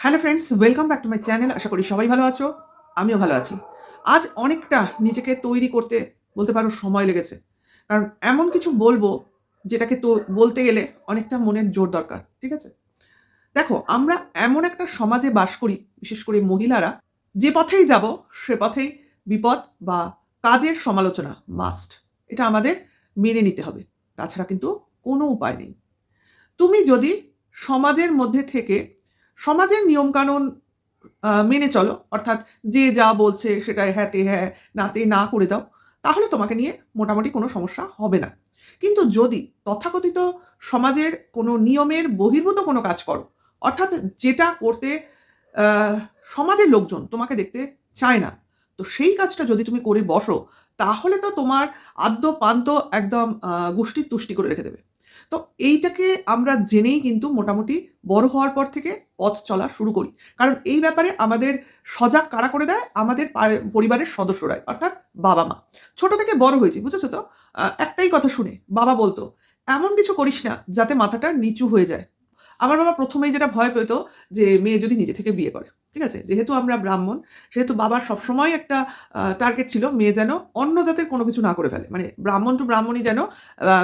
Hello friends welcome back to my channel আশা করি সবাই ভালো আছো, আমিও ভালো আছি। আজ অনেকটা নিজেকে তৈরি করতে বলতে পারো সময় লেগেছে। কারণ এমন কিছু বলব যেটাকে তো বলতে গেলে অনেকটা মনের জোর দরকার, ঠিক আছে? দেখো, আমরা এমন একটা সমাজে বাস করি, বিশেষ করে মহিলারা, যে পথেই যাব, সে পথেই বিপদ বা কাজের সমালোচনা মাস্ট এটা আমাদের মেনে নিতে হবে। তাছাড়া কিন্তু কোনো উপায় নেই। তুমি যদি সমাজের মধ্যে থেকে সমাজের নিয়মকানুন মেনে চলো। অর্থাৎ যে যা বলছে সেটাই হ্যাঁতে হ্যাঁ নাতে না করে দাও তাহলে তোমাকে নিয়ে মোটামুটি কোনো সমস্যা হবে না। কিন্তু যদি তথাকথিত সমাজের কোনো নিয়মের বহির্ভূত কোনো কাজ করো অর্থাৎ যেটা করতে সমাজের লোকজন তোমাকে দেখতে চায় না তো সেই কাজটা যদি তুমি করে বসো তাহলে তো তোমার আদ্য পান্ত একদম আহ, গোষ্ঠীর তুষ্টি করে রেখে দেবে। তো এইটাকে আমরা জেনেই কিন্তু মোটামুটি বড় হওয়ার পর থেকে পথ চলা শুরু করি। কারণ এই ব্যাপারে আমাদের সজাগ কারা করে দেয়? আমাদের পরিবারের সদস্যরাই, অর্থাৎ বাবা মা। ছোট থেকে বড় হয়েছি, বুঝেছ তো? একটাই কথা শুনে বাবা বলতো, এমন কিছু করিস না যাতে মাথাটা নিচু হয়ে যায়। আমার বাবা প্রথমেই যেটা ভয় পেত যে মেয়ে যদি নিজে থেকে বিয়ে করে, ঠিক আছে? যেহেতু আমরা ব্রাহ্মণ, সেহেতু বাবার সবসময় একটা টার্গেট ছিল মেয়ে যেন অন্য জাতের কোনো কিছু না করে ফেলে। মানে ব্রাহ্মণ টু ব্রাহ্মণই যেন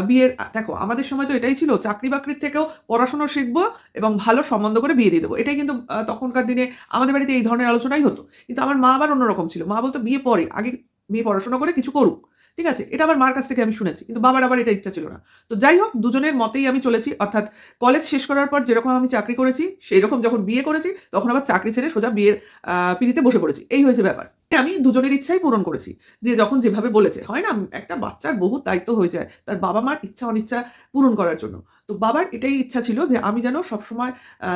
বিয়ের দেখো আমাদের সময় তো এটাই ছিল চাকরি বাকরির থেকেও পড়াশুনো শিখব এবং ভালো সম্বন্ধ করে বিয়ে দিয়ে দেবো। এটাই কিন্তু তখনকার দিনে আমাদের বাড়িতে এই ধরনের আলোচনাই হতো। কিন্তু আমার মা আবার অন্যরকম ছিল। মা বলতো বিয়ে পরে, আগে মেয়ে পড়াশোনা করে কিছু করুক। ঠিক আছে? এটা আমার মার কাছ থেকে আমি শুনেছি, কিন্তু বাবার আবার এটা ইচ্ছা ছিল না। তো যাই হোক, দুজনের মতেই আমি চলেছি। অর্থাৎ কলেজ শেষ করার পর যেরকম আমি চাকরি করেছি সেই রকম যখন বিয়ে করেছি, তখন আবার চাকরি ছেড়ে সোজা বিয়ের পিড়িতে বসে পড়েছি। এই হয়েছে ব্যাপার। আমি দুজনের ইচ্ছাই পূরণ করেছি। যে যখন যেভাবে বলেছে, হয় না, একটা বাচ্চার বহু দায়িত্ব হয়ে যায় তার বাবা মার ইচ্ছা অনিচ্ছা পূরণ করার জন্য। তো বাবার এটাই ইচ্ছা ছিল যে আমি যেন সবসময়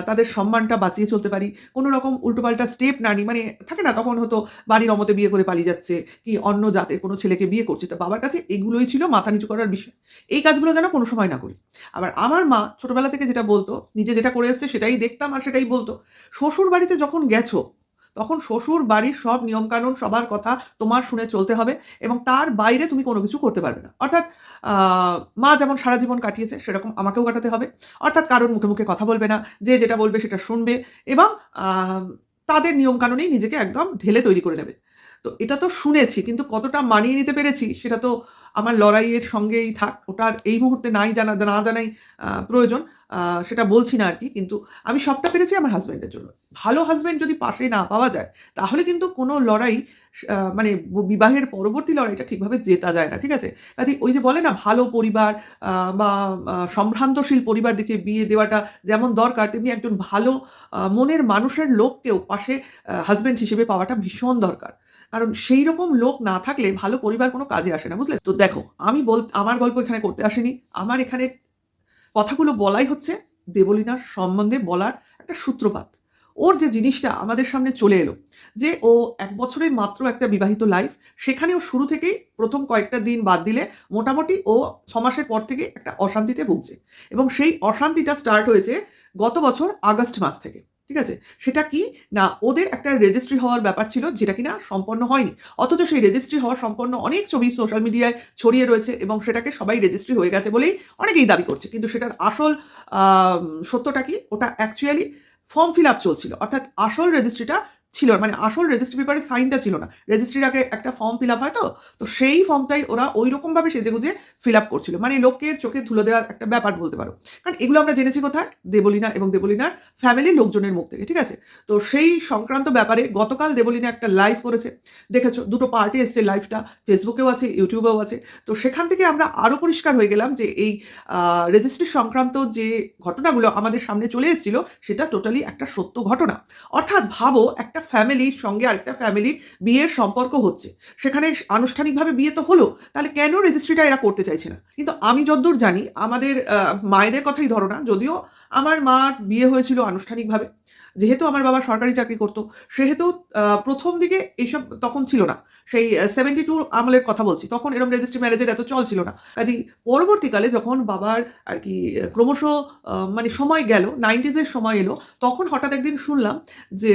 তাদের সম্মানটা বাঁচিয়ে চলতে পারি। কোনো রকম উল্টোপাল্টা স্টেপ না নিই মানে থাকে না, তখন হতো বাড়ির অমতে বিয়ে করে পালিয়ে যাচ্ছে কি অন্য জাতের কোনো ছেলেকে বিয়ে করছে। তো বাবার কাছে এগুলোই ছিল মাথা নিচু করার বিষয়। এই কাজগুলো যেন কোনো সময় না করি। আবার আমার মা ছোটবেলা থেকে যেটা বলতো, নিজে যেটা করে এসছে সেটাই দেখতাম আর সেটাই বলতো। শ্বশুর বাড়িতে যখন গেছো তখন শ্বশুর বাড়ির সব নিয়মকানুন সবার কথা তোমার শুনে চলতে হবে এবং তার বাইরে তুমি কোনো কিছু করতে পারবে না। অর্থাৎ মা যেমন সারা জীবন কাটিয়েছে, সেরকম আমাকেও কাটাতে হবে। অর্থাৎ কারোর মুখে মুখে কথা বলবে না, যে যেটা বলবে সেটা শুনবে এবং তাদের নিয়মকানুনেই নিজেকে একদম ঢেলে তৈরি করে নেবে। তো এটা তো শুনেছি, কিন্তু কতটা মানিয়ে নিতে পেরেছি সেটা তো আমার লড়াইয়ের সঙ্গেই থাক ওটা এই মুহূর্তে নাই জানা, না জানাই প্রয়োজন সেটা বলছি না আর কি কিন্তু আমি সবটা পেরেছি আমার হাজব্যান্ডের জন্য। ভালো হাজব্যান্ড যদি পাশে না পাওয়া যায়, তাহলে কিন্তু কোনো লড়াই মানে বিবাহের পরবর্তী লড়াইটা ঠিকভাবে জেতা যায় না, ঠিক আছে? কাজে ওই যে বলে না, ভালো পরিবার বা সম্ভ্রান্তশীল পরিবার দেখে বিয়ে দেওয়াটা যেমন দরকার, তেমনি একজন ভালো মনের মানুষের লোককেও পাশে হাজব্যান্ড হিসেবে পাওয়াটা ভীষণ দরকার। কারণ সেই রকম লোক না থাকলে ভালো পরিবার কোনো কাজে আসে না, বুঝলে? তো দেখো, আমি বল, আমার গল্প এখানে করতে আসেনি। আমার এখানে কথাগুলো বলাই হচ্ছে দেবলীনার সম্বন্ধে বলার একটা সূত্রপাত। ওর যে জিনিসটা আমাদের সামনে চলে এলো, যে ও এক বছরের মাত্র একটা বিবাহিত লাইফ সেখানে ও শুরু থেকেই প্রথম কয়েকটা দিন বাদ দিলে মোটামুটি ও ছ মাসের পর থেকে একটা অশান্তিতে ভুগছে। এবং সেই অশান্তিটা স্টার্ট হয়েছে গত বছর আগস্ট মাস থেকে। ঠিক আছে? সেটা কি? না, ওদের একটা রেজিস্ট্রি হওয়ার ব্যাপার ছিল যেটা কিনা সম্পন্ন হয়নি। অথচ সেই রেজিস্ট্রি হওয়ার সম্পন্ন অনেক ছবি সোশ্যাল মিডিয়ায় ছড়িয়ে রয়েছে এবং সেটাকে সবাই রেজিস্ট্রি হয়ে গেছে বলেই অনেকেই দাবি করছে। কিন্তু সেটার আসল সত্যটা কি? ওটা অ্যাকচুয়ালি ফর্ম ফিল আপ চলছিল। অর্থাৎ আসল রেজিস্ট্রিটা ছিল মানে আসল রেজিস্ট্রি পেপারে সাইনটা ছিল না। রেজিস্ট্রির আগে একটা ফর্ম ফিল আপ হয় তো? তো সেই ফর্মটাই ওরা ওই রকমভাবে সেজে গুজে ফিল আপ করছিল। মানে লোককে চোখে ধুলো দেওয়ার একটা ব্যাপার বলতে পারো। কারণ এগুলো আমরা জেনেছি কোথায়? দেবলিনা এবং দেবলিনার ফ্যামিলির লোকজনের মুখ থেকে, ঠিক আছে? তো সেই সংক্রান্ত ব্যাপারে গতকাল দেবলীনা একটা লাইভ করেছে। দেখেছ? দুটো পার্টি এসছে লাইভটা ফেসবুকেও আছে ইউটিউবেও আছে। তো সেখান থেকে আমরা আরও পরিষ্কার হয়ে গেলাম যে এই রেজিস্ট্রি সংক্রান্ত যে ঘটনাগুলো আমাদের সামনে চলে এসেছিল, সেটা টোটালি একটা সত্য ঘটনা। অর্থাৎ ভাবো, একটা ফ্যামিলির সঙ্গে আরেকটা ফ্যামিলির বিয়ের সম্পর্ক হচ্ছে। সেখানে আনুষ্ঠানিকভাবে বিয়ে তো হলো, তাহলে কেন রেজিস্ট্রিটা এরা করতে চাইছে না? কিন্তু আমি যদ্দূর জানি, আমাদের মায়েদের কথাই ধরো না, যদিও আমার মার বিয়ে হয়েছিল আনুষ্ঠানিকভাবে যেহেতু আমার বাবা সরকারি চাকরি করতো, সেহেতু প্রথম দিকে এইসব তখন ছিল না। সেই সেভেন্টি টু আমলের কথা বলছি, তখন এরকম রেজিস্ট্রি ম্যারেজের এত চল ছিল না। কাজেই পরবর্তীকালে যখন বাবার আর কি, ক্রমশ মানে সময় গেল নাইনটিজের সময় এলো, তখন হঠাৎ একদিন শুনলাম যে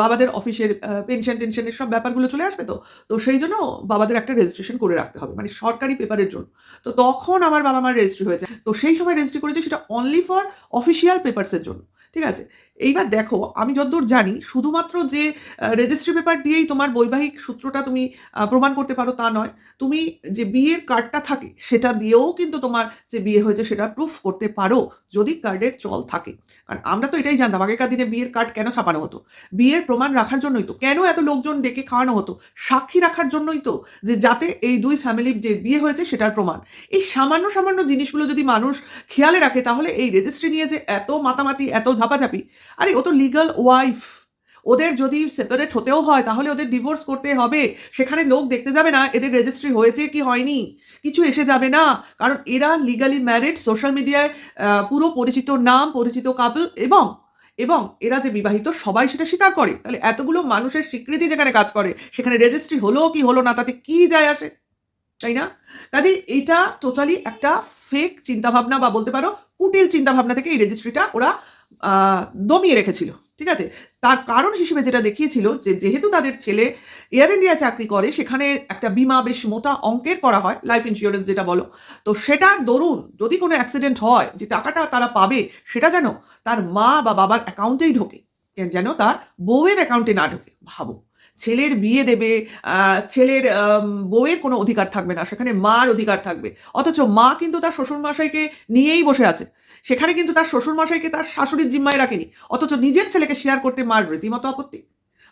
বাবাদের অফিসের পেনশন টেনশনের সব ব্যাপারগুলো চলে আসবে তো? তো সেই জন্য বাবাদের একটা রেজিস্ট্রেশন করে রাখতে হবে মানে সরকারি পেপারের জন্য। তো তখন আমার বাবা মার রেজিস্ট্রি হয়েছে। তো সেই সময় রেজিস্ট্রি করেছে সেটা অনলি ফর অফিসিয়াল পেপারসের জন্য, ঠিক আছে? এইবার দেখো, আমি যতদূর জানি, শুধুমাত্র যে রেজিস্ট্রি পেপার দিয়েই তোমার বৈবাহিক সূত্রটা তুমি প্রমাণ করতে পারো তা নয়। তুমি যে বিয়ের কার্ডটা থাকে, সেটা দিয়েও কিন্তু তোমার যে বিয়ে হয়েছে, সেটা প্রুফ করতে পারো, যদি কার্ডের চল থাকে। কারণ আমরা তো এটাই জানতাম, আগেকার দিনে বিয়ের কার্ড কেন ছাপানো হতো? বিয়ের প্রমাণ রাখার জন্যই তো। কেন এত লোকজন ডেকে খাওয়ানো হতো? সাক্ষী রাখার জন্যই তো। যে যাতে এই দুই ফ্যামিলির যে বিয়ে হয়েছে, সেটার প্রমাণ। এই সামান্য সামান্য জিনিসগুলো যদি মানুষ খেয়ালে রাখে, তাহলে এই রেজিস্ট্রি নিয়ে যে এত মাতামাতি, এত ঝাপাঝাপি আরে, ও তো লিগাল ওয়াইফ ওদের যদি সেপারেট হতেও হয়, তাহলে ওদের ডিভোর্স করতে হবে। সেখানে লোক দেখতে যাবে না, এদের রেজিস্ট্রি হয়েছে কি হয়নি। কিছু এসে যাবে না। কারণ এরা লিগালি ম্যারিড সোশ্যাল মিডিয়ায় পুরো পরিচিত নাম, পরিচিত কাপল এবং এবং এরা যে বিবাহিত, সবাই সেটা স্বীকার করে। তাহলে এতগুলো মানুষের স্বীকৃতি যেখানে কাজ করে, সেখানে রেজিস্ট্রি হলো কি হলো না, তাতে কি যায় আসে? তাই না? কাজে এটা টোটালি একটা ফেক চিন্তাভাবনা বা বলতে পারো, কুটিল চিন্তাভাবনা থেকে এই রেজিস্ট্রিটা ওরা দমিয়ে রেখেছিল, ঠিক আছে? তার কারণ হিসেবে যেটা দেখিয়েছিল যে যেহেতু তাদের ছেলে এয়ার ইন্ডিয়া চাকরি করে, সেখানে একটা বিমা বেশ মোটা অঙ্কের করা হয় লাইফ ইন্স্যুরেন্স যেটা বলো, তো সেটার দরুন যদি কোনো অ্যাক্সিডেন্ট হয়, যে টাকাটা তারা পাবে, সেটা যেন তার মা বা বাবার অ্যাকাউন্টেই ঢোকে যেন তার বউয়ের অ্যাকাউন্টে না ঢোকে ভাবো ছেলের বিয়ে দেবে ছেলের বউয়ের কোনো অধিকার থাকবে না, সেখানে মার অধিকার থাকবে। অথচ মা কিন্তু তার শ্বশুরমশাইকে নিয়েই বসে আছে। সেখানে কিন্তু তার শ্বশুরমশাইকে তার শাশুড়ির জিম্মায় রাখেনি। অথচ নিজের ছেলেকে শেয়ার করতে মার রীতিমতো আপত্তি।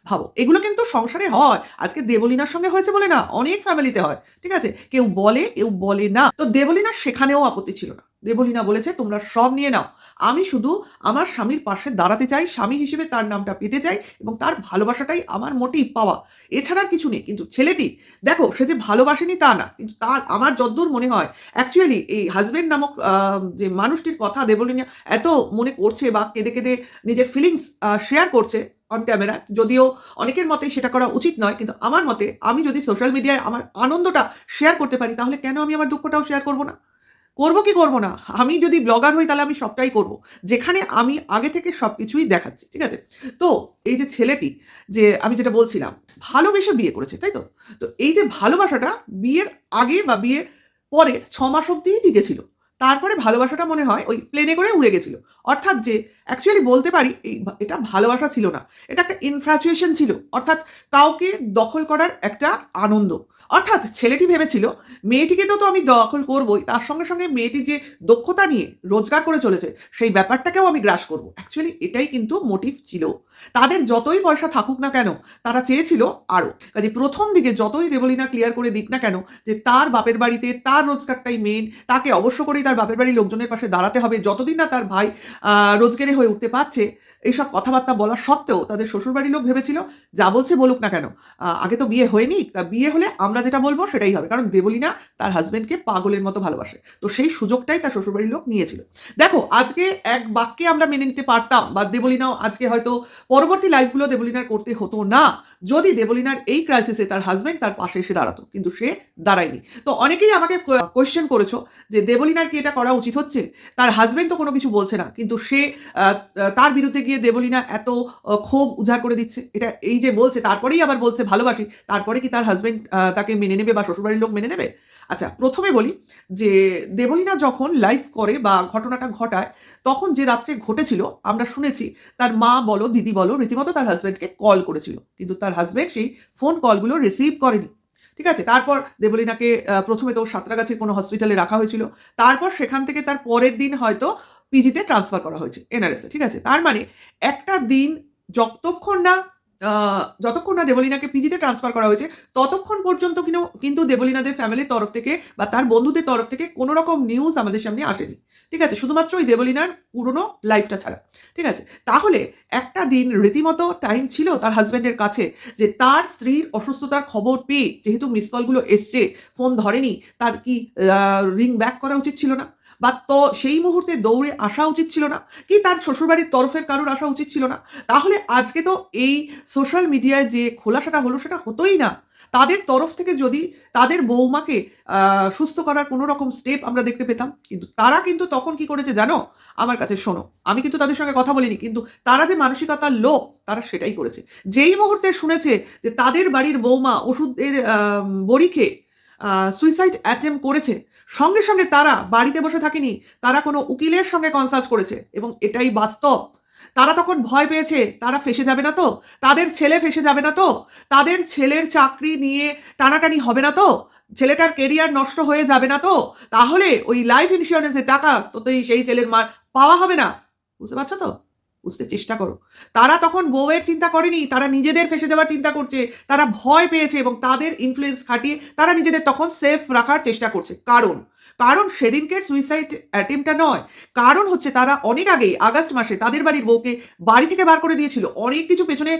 ভাবো, এগুলো কিন্তু সংসারে হয়। আজকে দেবলিনার সঙ্গে হয়েছে বলে না, অনেক ফ্যামিলিতে হয়, ঠিক আছে? কেউ বলে কেউ বলে না। তো দেবলিনার সেখানেও আপত্তি ছিল না। দেবলিনা বলেছে, তোমরা সব নিয়ে নাও। আমি শুধু আমার স্বামীর পাশে দাঁড়াতে চাই, স্বামী হিসেবে তার নামটা পেতে চাই এবং তার ভালোবাসাটাই আমার মোটেই পাওয়া। এছাড়া কিছু নেই। কিন্তু ছেলেটি, দেখো, সে যে ভালোবাসেনি তা না, কিন্তু তার, আমার যদ্দূর মনে হয় অ্যাকচুয়ালি এই হাজবেন্ড নামক যে মানুষটির কথা দেবলিনা এত মনে করছে বা কেঁদে কেঁদে নিজের ফিলিংস শেয়ার করছে অন ক্যামেরা যদিও অনেকের মতে সেটা করা উচিত নয়, কিন্তু আমার মতে আমি যদি সোশ্যাল মিডিয়ায় আমার আনন্দটা শেয়ার করতে পারি, তাহলে কেন আমি আমার দুঃখটাও শেয়ার করব না? করব কি করব না? আমি যদি ব্লগার হই, তাহলে আমি সবটাই করব। যেখানে আমি আগে থেকে সব কিছুই দেখাচ্ছি, ঠিক আছে? তো এই যে ছেলেটি, যে আমি যেটা বলছিলাম, ভালোবেসে বিয়ে করেছে, তাই তো? তো এই যে ভালোবাসাটা বিয়ের আগে বা বিয়ের পরে ছ মাস অব্দিই টিকেছিল তারপরে ভালোবাসাটা মনে হয় ওই প্লেনে করে উড়ে গেছিল। অর্থাৎ যে অ্যাকচুয়ালি বলতে পারি, এই এটা ভালোবাসা ছিল না। এটা একটা ইনফ্রাচুয়েশন ছিল। অর্থাৎ কাউকে দখল করার একটা আনন্দ। অর্থাৎ ছেলেটি ভেবেছিল, মেয়েটিকে তো তো আমি দখল করবই, তার সঙ্গে সঙ্গে মেয়েটি যে দক্ষতা নিয়ে রোজগার করে চলেছে, সেই ব্যাপারটাকেও আমি গ্রাস করব। অ্যাকচুয়ালি এটাই কিন্তু মোটিভ ছিল। তাদের যতই পয়সা থাকুক না কেন, তারা চেয়েছিল আরও। কাজে প্রথম দিকে যতই দেবলীনা ক্লিয়ার করে দিক না কেন, যে তার বাপের বাড়িতে তার রোজগারটাই মেন তাকে অবশ্য করেই তার বাপের বাড়ির লোকজনের পাশে দাঁড়াতে হবে। যতদিন না তার ভাই রোজগারে হয়ে উঠতে পারছে, এইসব কথাবার্তা বলা সত্ত্বেও তাদের শ্বশুরবাড়ির লোক ভেবেছিল, যা বলছে বলুক না কেন। আগে তো বিয়ে হয়নি, তা বিয়ে হলে আমরা যেটা বলব সেটাই হবে। কারণ দেবলীনা তার হাজবেন্ডকে পাগলের মতো ভালোবাসে। তো সেই সুযোগটাই তার শ্বশুরবাড়ির লোক নিয়েছিল। দেখো, আজকে এক বাক্যে আমরা মেনে নিতে পারতাম বা দেবলীনাও আজকে হয়তো পরবর্তী লাইফগুলো দেবলীনার করতে হতো না। যদি দেবলিনার এই ক্রাইসিসে তার হাজব্যান্ড তার পাশে এসে দাঁড়াতো, কিন্তু সে দাঁড়ায়নি। তো অনেকেই আমাকে কোয়েশ্চেন করেছ যে দেবলিনার কি এটা করা উচিত হচ্ছে? তার হাজব্যান্ড তো কোনো কিছু বলছে না, কিন্তু সে তার বিরুদ্ধে গিয়ে দেবলিনা এত ক্ষোভ উজাড় করে দিচ্ছে। এটা এই যে বলছে, তারপরেই আবার বলছে ভালোবাসি, তারপরে কি তার হাজব্যান্ড তাকে মেনে নেবে বা শ্বশুরবাড়ির লোক মেনে নেবে? আচ্ছা প্রথমে বলি যে দেবলীনা যখন লাইভ করে বা ঘটনাটা ঘটায়, তখন যে রাত্রে ঘটেছিল, আমরা শুনেছি তার মা বলো, দিদি বলো, রীতিমতো তার হাজব্যান্ডকে কল করেছিল। কিন্তু তার হাজব্যান্ড সেই ফোন কলগুলো রিসিভ করেনি। ঠিক আছে? তারপর দেবলীনাকে প্রথমে তো সাঁতরাগাছির কোনো হসপিটালে রাখা হয়েছিল। তারপর সেখান থেকে তার পরের দিন হয়তো পিজিতে ট্রান্সফার করা হয়েছে এনআরএসে ঠিক আছে? তার মানে একটা দিন যতক্ষণ না যতক্ষণ না দেবলীনাকে পিজিতে ট্রান্সফার করা হয়েছে, ততক্ষণ পর্যন্ত কিন্তু কিন্তু দেবলীনাদের ফ্যামিলির তরফ থেকে বা তার বন্ধুদের তরফ থেকে কোনো রকম নিউজ আমাদের সামনে আসেনি। ঠিক আছে? শুধুমাত্র ওই দেবলীনার পুরনো লাইফটা ছাড়া। ঠিক আছে? তাহলে একটা দিন রীতিমতো টাইম ছিল তার হাজব্যান্ডের কাছে যে তার স্ত্রীর অসুস্থতার খবর পেয়ে, যেহেতু মিস কলগুলো এসছে ফোন ধরেনি, তার কি রিং ব্যাক করা উচিত ছিল না? বা তো সেই মুহূর্তে দৌড়ে আসা উচিত ছিল না, কি তার শ্বশুরবাড়ির তরফের কারোর আসা উচিত ছিল না, তাহলে আজকে তো এই সোশ্যাল মিডিয়ায় যে খোলাসাটা হলো সেটা হতোই না। তাদের তরফ থেকে যদি তাদের বৌমাকে সুস্থ করার কোনো রকম স্টেপ আমরা দেখতে পেতাম, কিন্তু তারা কিন্তু তখন কি করেছে জানো? আমার কাছে শোনো, আমি কিন্তু তাদের সঙ্গে কথা বলিনি, কিন্তু তারা যে মানসিকতার লোক তারা সেটাই করেছে। যেই মুহূর্তে শুনেছে যে তাদের বাড়ির বৌমা ওষুধের বড়ি খেয়ে সুইসাইড অ্যাটেম্প করেছে। সঙ্গে সঙ্গে তারা বাড়িতে বসে থাকেনি। তারা কোনো উকিলের সঙ্গে কনসাল্ট করেছে এবং এটাই বাস্তব। তারা তখন ভয় পেয়েছে, তারা ফেসে যাবে না তো? তাদের ছেলে ফেসে যাবে না তো? তাদের ছেলের চাকরি নিয়ে টানাটানি হবে না তো? ছেলেটার কেরিয়ার নষ্ট হয়ে যাবে না তো? তাহলে ওই লাইফ ইন্স্যুরেন্সের টাকা তো সেই ছেলের মার পাওয়া হবে না। বুঝতে পারছ তো? বুঝতে চেষ্টা করো। তারা তখন বউয়ের চিন্তা করেনি, তারা নিজেদের ফেসে যাওয়ার চিন্তা করছে, তারা ভয় পেয়েছে এবং তাদের ইনফ্লুয়েন্স খাটিয়ে তারা নিজেদের তখন সেফ রাখার চেষ্টা করছে। কারণ কারণ সেদিনকের সুইসাইড অ্যাটেম্পটা নয়, কারণ হচ্ছে তারা অনেক আগেই, আগস্ট মাসে তাদের বাড়ির বউকে বাড়ি থেকে বার করে দিয়েছিল। অনেক কিছু পেছনে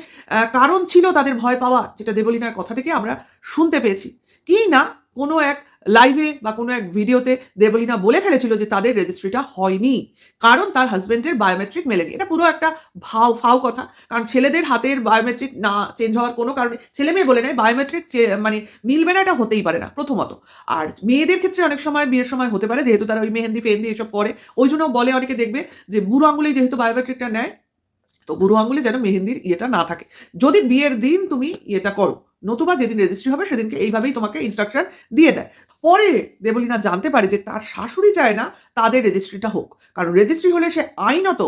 কারণ ছিল তাদের ভয় পাওয়া যেটা দেবলিনার কথা থেকে আমরা শুনতে পেয়েছি। কি না কোনো এক লাইভে বা কোনো এক ভিডিওতে দেবলিনা বলে ফেলেছিল যে তাদের রেজিস্ট্রিটা হয়নি। কারণ তার হাজব্যান্ডের বায়োমেট্রিক মেলেনি। এটা পুরো একটা ভাও ফাও কথা। কারণ ছেলেদের হাতের বায়োমেট্রিক না চেঞ্জ হওয়ার কোনো কারণে ছেলে মেয়ে বলে নেয় বায়োমেট্রিক মানে মিলবে না, এটা হতেই পারে না প্রথমত। আর মেয়েদের ক্ষেত্রে অনেক সময় বিয়ের সময় হতে পারে, যেহেতু তারা ওই মেহেন্দি ফেহেন্দি এসব পরে। ওই জন্য বলে অনেকে দেখবে যে বুড়ো আঙুলে যেহেতু বায়োমেট্রিকটা নেয়, তো বুড়ো আঙুলে যেন মেহেন্দির ইয়েটা না থাকে। যদি বিয়ের দিন তুমি ইয়েটা করো, নতুবা যেদিন রেজিস্ট্রি হবে সেদিনকে এইভাবেই তোমাকে ইনস্ট্রাকশন দিয়ে দেয়। পরে দেবলীনা জানতে পারে যে তার শাশুড়ি চায় না তাদের রেজিস্ট্রিটা হোক। কারণ রেজিস্ট্রি হলে সে আইনত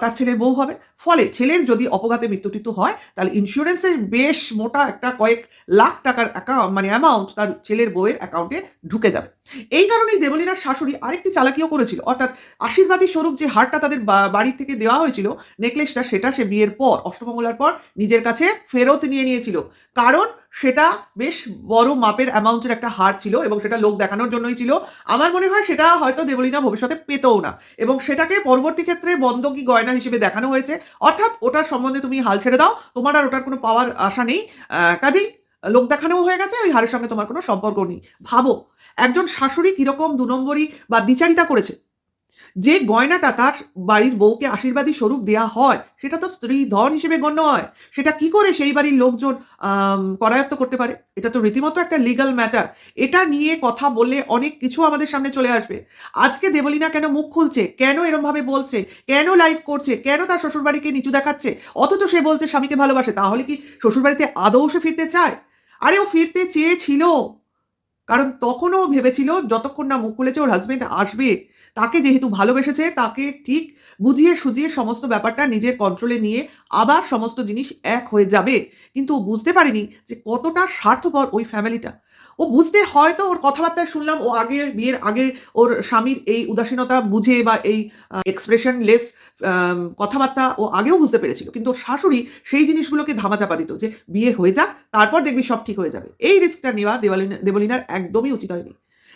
তার ছেলের বউ হবে। ফলে ছেলের যদি অপঘাতে মৃত্যুটিত হয়, তাহলে ইন্স্যুরেন্সের বেশ মোটা একটা কয়েক লাখ টাকার অ্যাকাউন্ট মানে অ্যামাউন্ট তার ছেলের বউয়ের অ্যাকাউন্টে ঢুকে যাবে। এই কারণেই দেবলীনার শাশুড়ি আরেকটি চালাকিও করেছিল। অর্থাৎ আশীর্বাদী স্বরূপ যে হারটা তাদের বাড়ি থেকে দেওয়া হয়েছিল নেকলেসটা সেটা সে বিয়ের পর, অষ্টমঙ্গলার পর নিজের কাছে ফেরত নিয়ে নিয়েছিল। কারণ সেটা বেশ বড় মাপের অ্যামাউন্টের একটা হার ছিল এবং সেটা লোক দেখানোর জন্যই ছিল। আমার মনে হয় সেটা হয়তো দেবলীনা ভবিষ্যতে পেতও না এবং সেটাকে পরবর্তী ক্ষেত্রে বন্ধকি গয়না হিসেবে দেখানো হয়েছে। অর্থাৎ ওটার সম্বন্ধে তুমি হাল ছেড়ে দাও, তোমার আর ওটার কোনো পাওয়ার আশা নেই। কাজেই লোক দেখানোও হয়ে গেছে ওই হারের সঙ্গে তোমার কোনো সম্পর্ক নেই। ভাবো, একজন শাশুড়ি কীরকম দু নম্বরই বা দ্বিচারিতা করেছে যে গয়নাটা তার বাড়ির বউকে আশীর্বাদী স্বরূপ দেয়া হয়, সেটা তো স্ত্রী ধন হিসেবে গণ্য হয়। সেটা কি করে সেই বাড়ির লোকজন করায়ত্ত করতে পারে? এটা তো রীতিমতো একটা লিগ্যাল ম্যাটার এটা নিয়ে কথা বললে অনেক কিছু আমাদের সামনে চলে আসবে। আজকে দেবলীনা কেন মুখ খুলছে? কেন এরমভাবে বলছে? কেন লাইভ করছে? কেন তার শ্বশুরবাড়িকে নিচু দেখাচ্ছে? অথচ সে বলছে স্বামীকে ভালোবাসে, তাহলে কি শ্বশুরবাড়িতে আদৌ সে ফিরতে চায়? আরে ও ফিরতে চেয়েছিল। কারণ তখনও ভেবেছিল যতক্ষণ না মুখ খুলেছে ওর হাজবেন্ড আসবে, তাকে যেহেতু ভালোবেসেছে, তাকে ঠিক বুঝিয়ে সুজিয়ে সমস্ত ব্যাপারটা নিজের কন্ট্রোলে নিয়ে আবার সমস্ত জিনিস এক হয়ে যাবে। কিন্তু ও বুঝতে পারেনি যে কতটা স্বার্থপর ওই ফ্যামিলিটা ও বুঝতে হয়তো ওর কথাবার্তায় শুনলাম, ও আগে বিয়ের আগে ওর স্বামীর এই উদাসীনতা বুঝে বা এই এক্সপ্রেশন লেস কথাবার্তা ও আগেও বুঝতে পেরেছিল। কিন্তু ওর শাশুড়ি সেই জিনিসগুলোকে ধামাচাপা দিত যে, বিয়ে হয়ে যাক, তারপর দেখবি সব ঠিক হয়ে যাবে। এই রিস্কটা নেওয়া দেবালিনা দেবলিনার একদমই উচিত হয়নি।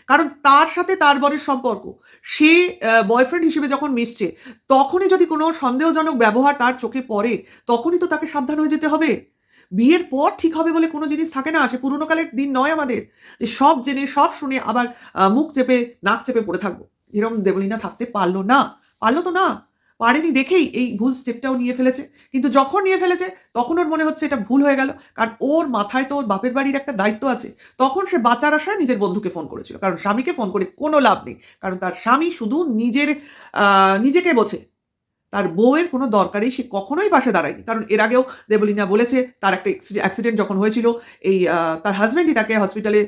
কারণ তার সাথে তার বরের সম্পর্ক, সে বয়ফ্রেন্ড হিসেবে যখন মিশছে, তখনই যদি কোনো সন্দেহজনক ব্যবহার তার চোখে পড়ে, তখনই তো তাকে সাবধান হয়ে যেতে হবে। বিয়ের পর ঠিক হবে বলে কোনো জিনিস থাকে না। সে পুরোনো কালের দিন নয় আমাদের। যে, সব জেনে, সব শুনে আবার মুখ চেপে, নাক চেপে পড়ে থাকব। এরকম দেবলীনা থাকতে পারল না। পারল তো না। পারেনি দেখেই এই ভুল স্টেপটাও নিয়ে ফেলেছে। কিন্তু যখন নিয়ে ফেলেছে, তখন ওর মনে হচ্ছে এটা ভুল হয়ে গেল। কারণ ওর মাথায় তো ওর বাপের বাড়ির একটা দায়িত্ব আছে। তখন সে বাঁচার আশায় নিজের বন্ধুকে ফোন করেছিল। কারণ স্বামীকে ফোন করে কোনো লাভ নেই। কারণ তার স্বামী শুধু নিজের নিজেকে বোঝে। তার বউয়ের কোনো দরকারেই সে কখনোই পাশে দাঁড়ায়নি। কারণ এর আগেও দেবলিনা বলেছে, তার একটা অ্যাক্সিডেন্ট যখন হয়েছিল, এই তার হাজব্যান্ডই তাকে হসপিটালে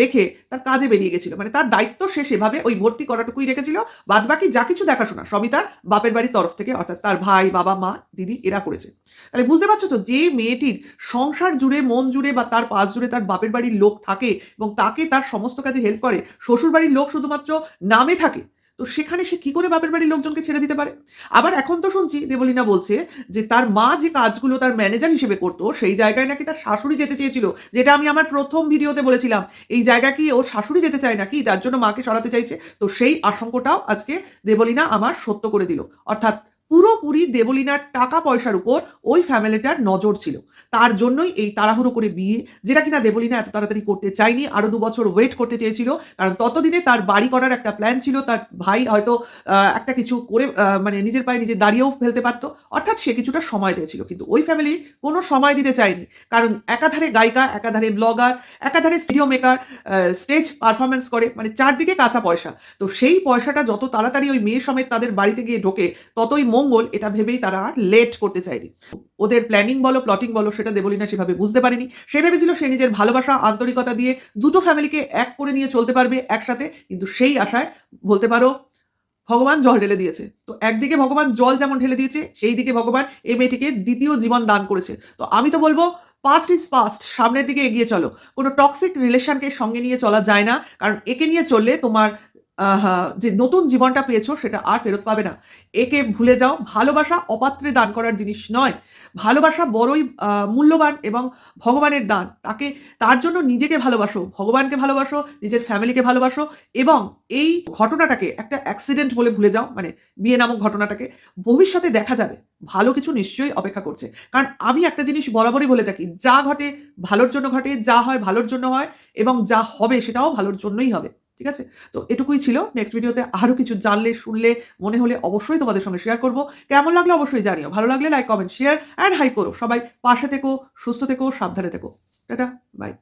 রেখে তার কাজে বেরিয়ে গেছিল। মানে তার দায়িত্ব সে সেভাবে ওই ভর্তি করাটুকুই রেখেছিল। বাদ বাকি যা কিছু দেখাশোনা, সবই তার বাপের বাড়ির তরফ থেকে, অর্থাৎ তার ভাই, বাবা, মা, দিদি এরা করেছে। তাহলে বুঝতে পারছ তো, যে মেয়েটির সংসার জুড়ে, মন জুড়ে বা তার পাশ জুড়ে তার বাপের বাড়ির লোক থাকে এবং তাকে তার সমস্ত কাজে হেল্প করে শ্বশুর বাড়ির লোক শুধুমাত্র নামে থাকে তো সেখানে সে কি করে বাপের বাড়ির লোকজনকে ছেড়ে দিতে পারে? আবার এখন তো শুনছি দেবলীনা বলছে যে তার মা যে কাজগুলো তার ম্যানেজার হিসেবে করতো, সেই জায়গায় নাকি তার শাশুড়ি যেতে চেয়েছিল, যেটা আমি আমার প্রথম ভিডিওতে বলেছিলাম। এই জায়গা কি ও শাশুড়ি যেতে চায় নাকি? তার জন্য মাকে সরাতে চাইছে। তো সেই আশঙ্কাটাও আজকে দেবলীনা আমার সত্য করে দিল। অর্থাৎ পুরোপুরি দেবলীনার টাকা পয়সার উপর ওই ফ্যামিলিটার নজর ছিল। তার জন্যই এই তাড়াহুড়ো করে বিয়ে, যেটা কিনা দেবলীনা এত তাড়াতাড়ি করতে চায়নি আরও দু বছর ওয়েট করতে চেয়েছিল, কারণ ততদিনে তার বাড়ি করার একটা প্ল্যান ছিল, তার ভাই হয়তো একটা কিছু করে মানে নিজের পায়ে নিজে দাঁড়িয়েও ফেলতে পারতো। অর্থাৎ সে কিছুটা সময় চেয়েছিল, কিন্তু ওই ফ্যামিলি কোনো সময় দিতে চায়নি। কারণ একাধারে গায়িকা, একাধারে ব্লগার একাধারে ভিডিও মেকার স্টেজ পারফরমেন্স করে মানে চারদিকে কাঁচা পয়সা। তো সেই পয়সাটা যত তাড়াতাড়ি ওই মেয়ে সমেত তাদের বাড়িতে গিয়ে ঢোকে, ততই মঙ্গল, এটা ভেবেই তারা আর লেট করতে চায়নি। ওদের প্ল্যানিং বলো প্লটিং বলো, সেটা দেবলীনা সেভাবে বুঝতে পারেনি। সে ভেবেছিল সে নিজের ভালোবাসা, আন্তরিকতা দিয়ে দুটো ফ্যামিলিকে এক করে নিয়ে চলতে পারবে একসাথে, কিন্তু সেই আশায় বলতে পারো, ভগবান জল ঢেলে দিয়েছে। তো একদিকে ভগবান জল যেমন ঢেলে দিয়েছে, সেই দিকে ভগবান এই মেয়েটিকে দ্বিতীয় জীবন দান করেছে। তো আমি তো বলব পাস্ট ইজ পাস্ট সামনের দিকে এগিয়ে চলো। কোনো টক্সিক রিলেশনকে সঙ্গে নিয়ে চলা যায় না, কারণ একে নিয়ে চললে তোমার যে নতুন জীবনটা পেয়েছ সেটা আর ফেরত পাবে না। একে ভুলে যাও, ভালোবাসা অপাত্রে দান করার জিনিস নয়। ভালোবাসা বড়ই মূল্যবান এবং ভগবানের দান। তাকে, তার জন্য নিজেকে ভালোবাসো, ভগবানকে ভালোবাসো, নিজের ফ্যামিলিকে ভালোবাসো এবং এই ঘটনাটাকে একটা অ্যাক্সিডেন্ট বলে ভুলে যাও মানে বিয়ে নামক ঘটনাটাকে। ভবিষ্যতে দেখা যাবে, ভালো কিছু নিশ্চয়ই অপেক্ষা করছে। কারণ আমি একটা জিনিস বরাবরই বলে থাকি, যা ঘটে ভালোর জন্য ঘটে, যা হয় ভালোর জন্য হয় এবং যা হবে সেটাও ভালোর জন্যই হবে। ঠিক আছে? তো এটুকুই ছিল। নেক্সট ভিডিওতে আরও কিছু জানলে, শুনলে, মনে হলে অবশ্যই তোমাদের সঙ্গে শেয়ার করব। কেমন লাগলে অবশ্যই জানিও। ভালো লাগলে like comment share and hi করো। সবাই পাশে থেকো, সুস্থ থেকো, সাবধানে থেকো। Tata bye